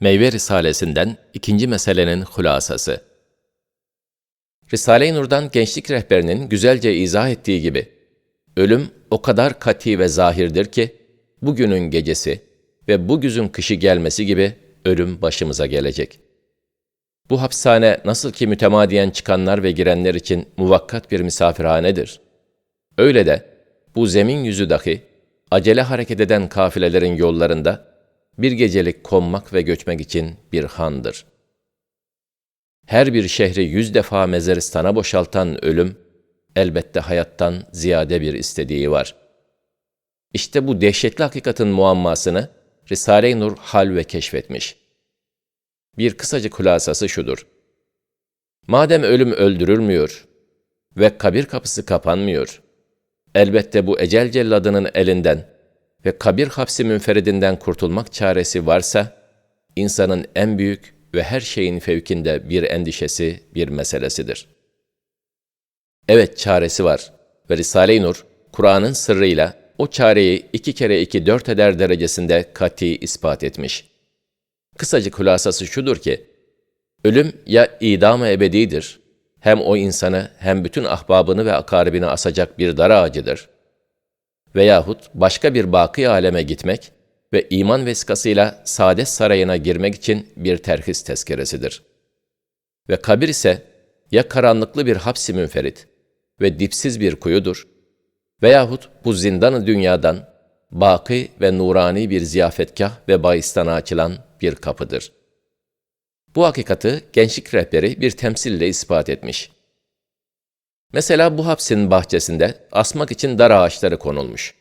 Meyve Risalesinden ikinci meselenin hulasası. Risale-i Nur'dan gençlik rehberinin güzelce izah ettiği gibi, ölüm o kadar kati ve zahirdir ki, bugünün gecesi ve bu güzün kışı gelmesi gibi ölüm başımıza gelecek. Bu hapishane nasıl ki mütemadiyen çıkanlar ve girenler için muvakkat bir misafirhanedir. Öyle de bu zemin yüzü dahi acele hareket eden kafilelerin yollarında bir gecelik konmak ve göçmek için bir handır. Her bir şehri yüz defa mezaristana boşaltan ölüm, elbette hayattan ziyade bir istediği var. İşte bu dehşetli hakikatin muammasını Risale-i Nur hal ve keşfetmiş. Bir kısacık hulasası şudur. Madem ölüm öldürülmüyor ve kabir kapısı kapanmıyor, elbette bu ecel celladının elinden ve kabir hapsi münferidinden kurtulmak çaresi varsa, insanın en büyük ve her şeyin fevkinde bir endişesi, bir meselesidir. Evet çaresi var ve Risale-i Nur, Kur'an'ın sırrıyla o çareyi iki kere iki dört eder derecesinde kati ispat etmiş. Kısacık hulasası şudur ki, ölüm ya idam-ı ebedidir, hem o insanı hem bütün ahbabını ve akaribini asacak bir dar ağacıdır.'' Veyahut başka bir baki aleme gitmek ve iman vesikasıyla saadet sarayına girmek için bir terhis tezkeresidir. Ve kabir ise ya karanlıklı bir hapsi münferit ve dipsiz bir kuyudur veyahut bu zindanı dünyadan baki ve nurani bir ziyafetkah ve bahistana açılan bir kapıdır. Bu hakikati gençlik rehberi bir temsille ispat etmiş. Mesela bu hapsin bahçesinde asmak için dar ağaçları konulmuş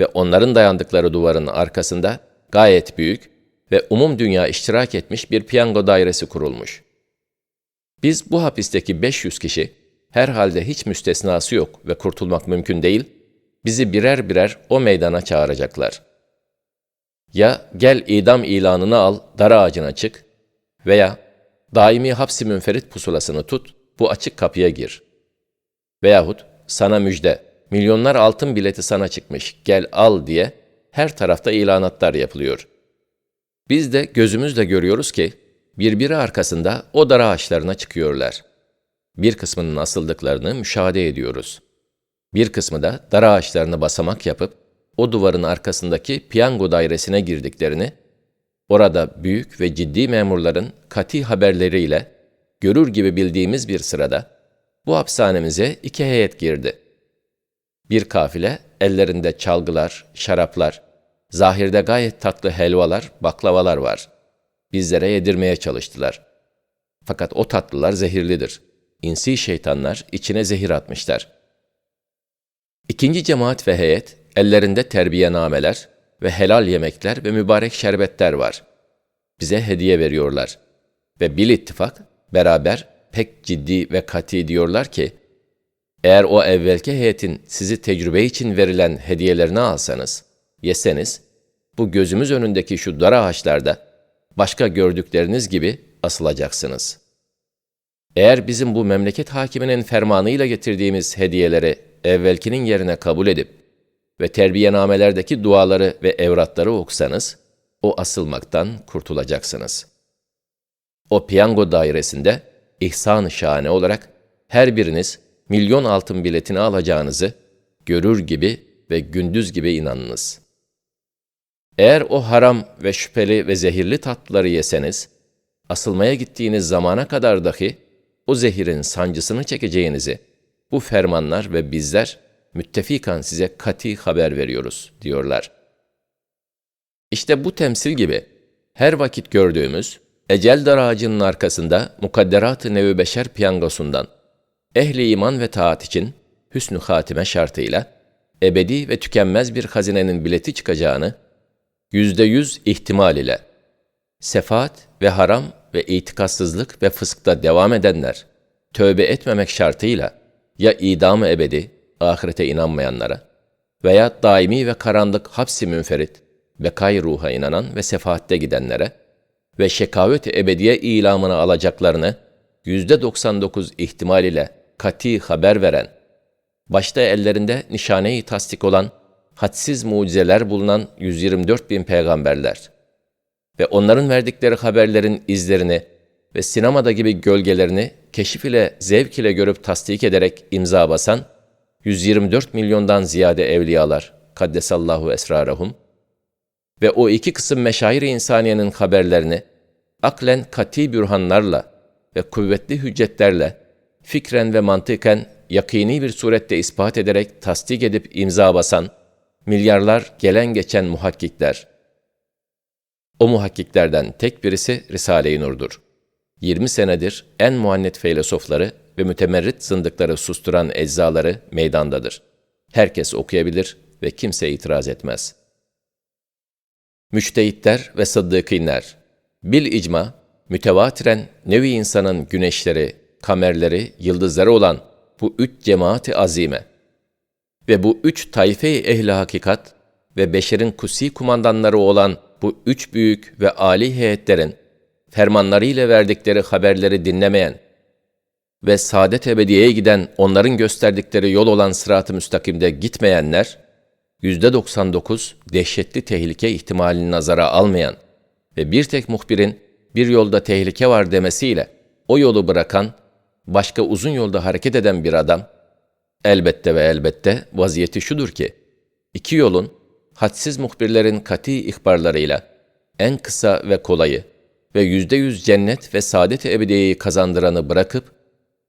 ve onların dayandıkları duvarın arkasında gayet büyük ve umum dünya iştirak etmiş bir piyango dairesi kurulmuş. Biz bu hapisteki 500 kişi, herhalde hiç müstesnası yok ve kurtulmak mümkün değil, bizi birer birer o meydana çağıracaklar. Ya gel idam ilanını al, dar ağacına çık veya daimi hapsi münferit pusulasını tut, bu açık kapıya gir. Veyahut sana müjde, milyonlar altın bileti sana çıkmış, gel al diye her tarafta ilanatlar yapılıyor. Biz de gözümüzle görüyoruz ki birbiri arkasında o dar ağaçlarına çıkıyorlar. Bir kısmının asıldıklarını müşahede ediyoruz. Bir kısmı da dar ağaçlarını basamak yapıp o duvarın arkasındaki piyango dairesine girdiklerini, orada büyük ve ciddi memurların kati haberleriyle görür gibi bildiğimiz bir sırada bu hapishanemize iki heyet girdi. Bir kafile ellerinde çalgılar, şaraplar, zahirde gayet tatlı helvalar, baklavalar var. Bizlere yedirmeye çalıştılar. Fakat o tatlılar zehirlidir. İnsi şeytanlar içine zehir atmışlar. İkinci cemaat ve heyet ellerinde terbiyenameler ve helal yemekler ve mübarek şerbetler var. Bize hediye veriyorlar. Ve bil ittifak beraber pek ciddi ve kati diyorlar ki, eğer o evvelki heyetin sizi tecrübe için verilen hediyelerini alsanız, yeseniz, bu gözümüz önündeki şu dar ağaçlarda başka gördükleriniz gibi asılacaksınız. Eğer bizim bu memleket hakiminin fermanıyla getirdiğimiz hediyeleri evvelkinin yerine kabul edip ve terbiyenamelerdeki duaları ve evratları okusanız, o asılmaktan kurtulacaksınız. O piyango dairesinde ihsan-ı şahane olarak her biriniz milyon altın biletini alacağınızı görür gibi ve gündüz gibi inanınız. Eğer o haram ve şüpheli ve zehirli tatlıları yeseniz, asılmaya gittiğiniz zamana kadar dahi o zehirin sancısını çekeceğinizi bu fermanlar ve bizler müttefikan size kati haber veriyoruz diyorlar. İşte bu temsil gibi her vakit gördüğümüz ecel dar ağacının arkasında mukadderat-ı nevi beşer piyangosundan ehli iman ve taat için hüsnü hatime şartıyla ebedi ve tükenmez bir hazinenin bileti çıkacağını yüzde yüz ihtimal ile sefaat ve haram ve itikatsızlık ve fıskta devam edenler tövbe etmemek şartıyla ya idam-ı ebedi ahirete inanmayanlara veya daimi ve karanlık hapsi münferit bekay ruha inanan ve sefaatte gidenlere ve şekavet-i ebediye ilamını alacaklarını yüzde 99 ihtimal ile kati haber veren, başta ellerinde nişane-i tasdik olan, hadsiz mucizeler bulunan 124 bin peygamberler ve onların verdikleri haberlerin izlerini ve sinemada gibi gölgelerini keşif ile zevk ile görüp tasdik ederek imza basan 124 milyondan ziyade evliyalar, kaddesallahu esrarahum, ve o iki kısım meşair-i insaniyenin haberlerini aklen kati bürhanlarla ve kuvvetli hüccetlerle fikren ve mantıken yakini bir surette ispat ederek tasdik edip imza basan milyarlar gelen geçen muhakkikler. O muhakkiklerden tek birisi Risale-i Nur'dur. 20 senedir en muannet filozofları ve mütemerrit zındıkları susturan eczaları meydandadır. Herkes okuyabilir ve kimse itiraz etmez. Müçtehitler ve sıddıkînler, bil icma, mütevatiren nevi insanın güneşleri, kamerleri, yıldızları olan bu üç cemaati azime ve bu üç tayfe-i ehli hakikat ve beşerin kusi kumandanları olan bu üç büyük ve âli heyetlerin fermanlarıyla verdikleri haberleri dinlemeyen ve saadet ebediyeye giden onların gösterdikleri yol olan sırat-ı müstakimde gitmeyenler, 99 dehşetli tehlike ihtimalini nazara almayan ve bir tek muhbirin bir yolda tehlike var demesiyle o yolu bırakan, başka uzun yolda hareket eden bir adam, elbette ve elbette vaziyeti şudur ki, iki yolun, hadsiz muhbirlerin kati ihbarlarıyla en kısa ve kolayı ve yüzde yüz cennet ve saadet-i ebediyeyi kazandıranı bırakıp,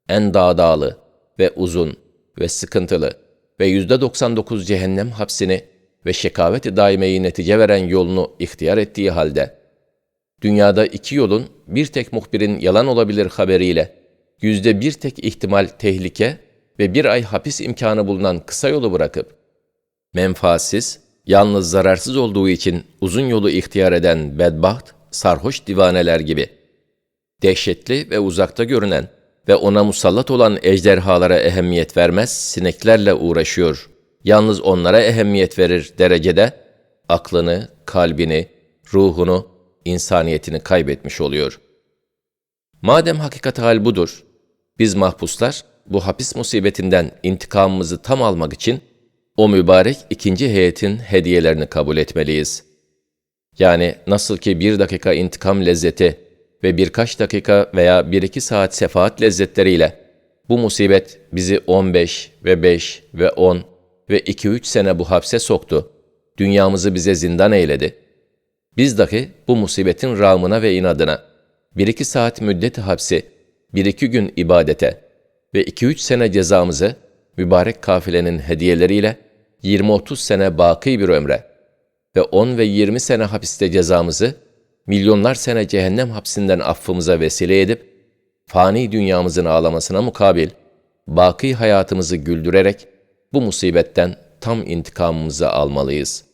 en dağdağlı ve uzun ve sıkıntılı ve yüzde 99 cehennem hapsini ve şekavet-i daimeyi netice veren yolunu ihtiyar ettiği halde, dünyada iki yolun bir tek muhbirin yalan olabilir haberiyle, yüzde bir tek ihtimal tehlike ve bir ay hapis imkanı bulunan kısa yolu bırakıp, menfaatsiz, yalnız zararsız olduğu için uzun yolu ihtiyar eden bedbaht, sarhoş divaneler gibi, dehşetli ve uzakta görünen ve ona musallat olan ejderhalara ehemmiyet vermez, sineklerle uğraşıyor. Yalnız onlara ehemmiyet verir derecede, aklını, kalbini, ruhunu, insaniyetini kaybetmiş oluyor. Madem hakikat hal budur, biz mahpuslar bu hapis musibetinden intikamımızı tam almak için o mübarek ikinci heyetin hediyelerini kabul etmeliyiz. Yani nasıl ki bir dakika intikam lezzeti ve birkaç dakika veya bir iki saat sefaat lezzetleriyle bu musibet bizi 15 ve 5 ve 10 ve 2-3 sene bu hapse soktu, dünyamızı bize zindan eyledi. Biz dahi bu musibetin rağmına ve inadına bir iki saat müddeti hapsi, bir iki gün ibadete ve iki üç sene cezamızı mübarek kafilenin hediyeleriyle 20-30 sene baki bir ömre ve 10 ve 20 sene hapiste cezamızı milyonlar sene cehennem hapsinden affımıza vesile edip, fani dünyamızın ağlamasına mukabil, baki hayatımızı güldürerek bu musibetten tam intikamımızı almalıyız.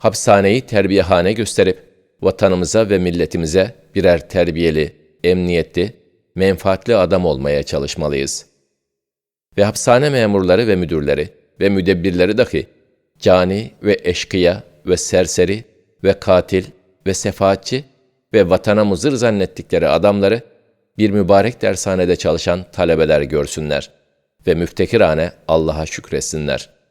Hapishaneyi terbiyehane gösterip, vatanımıza ve milletimize birer terbiyeli, emniyetli, menfaatli adam olmaya çalışmalıyız. Ve hapishane memurları ve müdürleri ve müdebbirleri dahi cani ve eşkıya ve serseri ve katil ve sefaatçi ve vatana muzır zannettikleri adamları bir mübarek dershanede çalışan talebeler görsünler ve müftekirane Allah'a şükretsinler.''